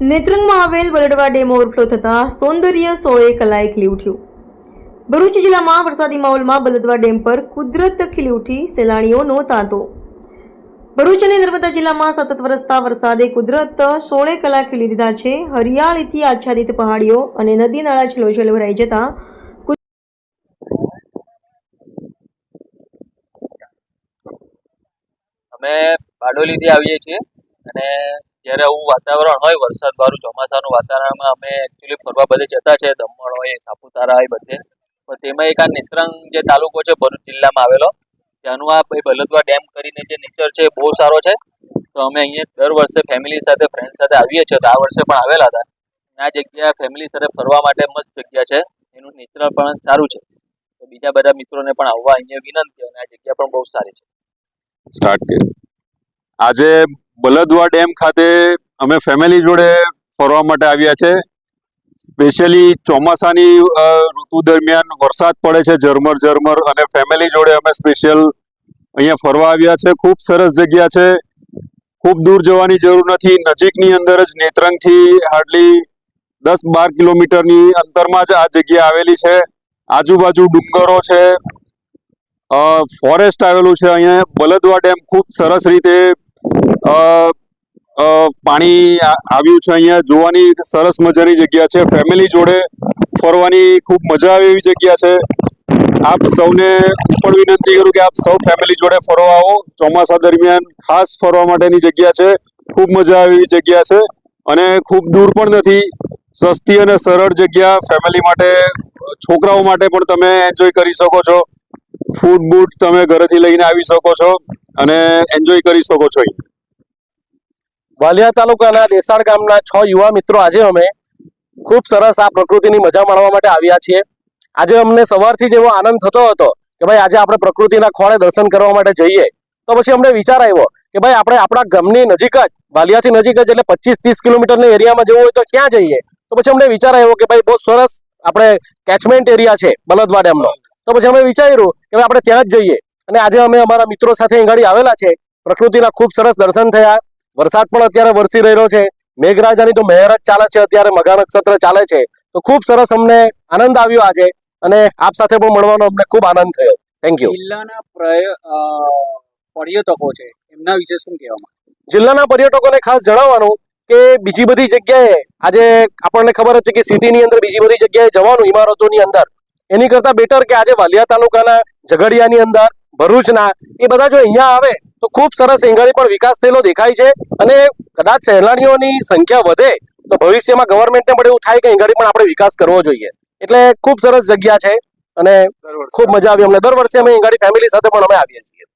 નેત્રંગમાં આવેલ બલડવા dam overflow થતાં સૌંદર્ય સોળે કલાએ ખીલી ઉઠ્યું. ભરૂચ જિલ્લામાં વરસાદી માહોલમાં બલદવા ડેમ પર કુદરત ખીલી ઉઠી સહેલાણીઓનો તાંતો. ભરૂચ અને નર્મદા જિલ્લામાં સતત વરસતા વરસાદે કુદરત સોળે કલા ખીલી દીધા છે. હરિયાળીથી આચ્છાદિત પહાડીઓ અને નદી નાળા છલોછલ ભરાઈ જતા અમે બારડોલીથી આવીએ છીએ અને જ્યારે આવું વાતાવરણ હોય, વરસાદ વાળું ચોમાસાનું વાતાવરણમાં અમે એકચ્યુઅલી ફરવા બધે જતા છે, દમણ હોય, સાપુતારા હોય, બધે. પણ તેમાં એક આ નેત્રંગ જે તાલુકો છે, ભરૂચ જિલ્લામાં આવેલો, ત્યાંનું આ ભાઈ બલદવા ડેમ કરીને જે નેચર છે બહુ સારો છે. તો અમે અહીંયા દર વર્ષે ફેમિલી સાથે ફ્રેન્ડ સાથે આવીએ છીએ. તો આ વર્ષે પણ આવેલા હતા. આ જગ્યા ફેમિલી સાથે ફરવા માટે મસ્ત જગ્યા છે. એનું નેચર પણ સારું છે. તો બીજા બધા મિત્રોને પણ આવવા અહીંયા વિનંતી, અને આ જગ્યા પણ બહુ સારી છે. સ્ટાર્ટ આજે બલદવા ડેમ ખાતે અમે ફેમિલી જોડે ફરવા માટે આવ્યા છે. સ્પેશિયલી ચોમાસાની ઋતુ દરમિયાન વરસાદ પડે છે, ઝરમર ઝરમર, અને ફેમિલી જોડે અમે સ્પેશિયલ અહીંયા ફરવા આવ્યા છે. ખૂબ સરસ જગ્યા છે. ખૂબ દૂર જવાની જરૂર નથી. નજીકની અંદર જ નેત્રંગથી હાર્ડલી દસ બાર કિલોમીટરની અંતરમાં જ આ જગ્યા આવેલી છે. આજુબાજુ ડુંગરો છે. ફોરેસ્ટ આવેલું છે અહીંયા. બલદવા ડેમ ખૂબ સરસ રીતે પાણી આવ્યું છે અહીંયા. જોવાની સરસ મજાની જગ્યા છે. ફેમિલી જોડે ફરવાની ખૂબ મજા આવે એવી જગ્યા છે. આપ સૌને પણ વિનંતી કરું કે આપ સૌ ફેમિલી જોડે ફરવા આવો. ચોમાસા દરમિયાન ખાસ ફરવા માટેની જગ્યા છે. ખૂબ મજા આવે એવી જગ્યા છે. અને ખૂબ દૂર પણ નથી. સસ્તી અને સરળ જગ્યા. ફેમિલી માટે, છોકરાઓ માટે પણ તમે એન્જોય કરી શકો છો. ફૂડ બૂટ તમે ઘરેથી લઈને આવી શકો છો અને એન્જોય કરી શકો છો વાલિયા તાલુકાના દેસાડ ગામના છ યુવા મિત્રો આજે અમે ખૂબ સરસ આ પ્રકૃતિની મજા માણવા માટે આવ્યા છીએ. આજે અમને સવારથી જ એવો આનંદ થતો હતો કે ભાઈ આજે આપણે પ્રકૃતિના ખોળે દર્શન કરવા માટે જઈએ. તો પછી અમને વિચાર આવ્યો કે ભાઈ આપણે આપણા ગામની નજીક જ, વાલિયાથી નજીક જ એટલે પચીસ ત્રીસ કિલોમીટરના એરિયામાં જવું હોય તો ક્યાં જઈએ? તો પછી અમને વિચાર આવ્યો કે ભાઈ બહુ સરસ આપણે કેચમેન્ટ એરિયા છે બલદવા ડેમનો. તો પછી અમે વિચાર્યું કે આપણે ત્યાં જ જઈએ. અને આજે અમે અમારા મિત્રો સાથે અહીં આવેલા છે. પ્રકૃતિના ખૂબ સરસ દર્શન થયા. વરસાદ પણ અત્યારે વરસી રહ્યો છે. મેઘરાજાની તો મહેર જ ચાલે છે અત્યારે મઘા નક્ષત્ર ચાલે છે. તો ખૂબ સરસ અમને આનંદ આવ્યો આજે. અને આપ સાથે પણ મળવાનો અમને ખૂબ આનંદ થયો. થેન્ક યુ જિલ્લાના પર્યટકો છે એમના વિશે શું કહેવામાં જિલ્લાના પર્યટકોને ખાસ જણાવવાનું કે બીજી બધી જગ્યાએ આજે આપણને ખબર જ છે કે સિટીની અંદર બીજી બધી જગ્યાએ જવાનું ઇમારતોની અંદર. એની કરતા બેટર કે આજે વાલિયા તાલુકાના ઝઘડિયાની અંદર ભરૂચના એ બધા જો અહીંયા આવે તો ખૂબ સરસ એંગાળી પણ વિકાસ થયેલો દેખાય છે. અને કદાચ સહેલાણીઓની સંખ્યા વધે તો ભવિષ્યમાં ગવર્મેન્ટને પણ એવું થાય કે એંગાળી પણ આપણે વિકાસ કરવો જોઈએ. એટલે ખૂબ સરસ જગ્યા છે અને ખૂબ મજા આવી. અમને દર વર્ષે અમે એંગાળી ફેમિલી સાથે પણ અમે આવીએ છીએ.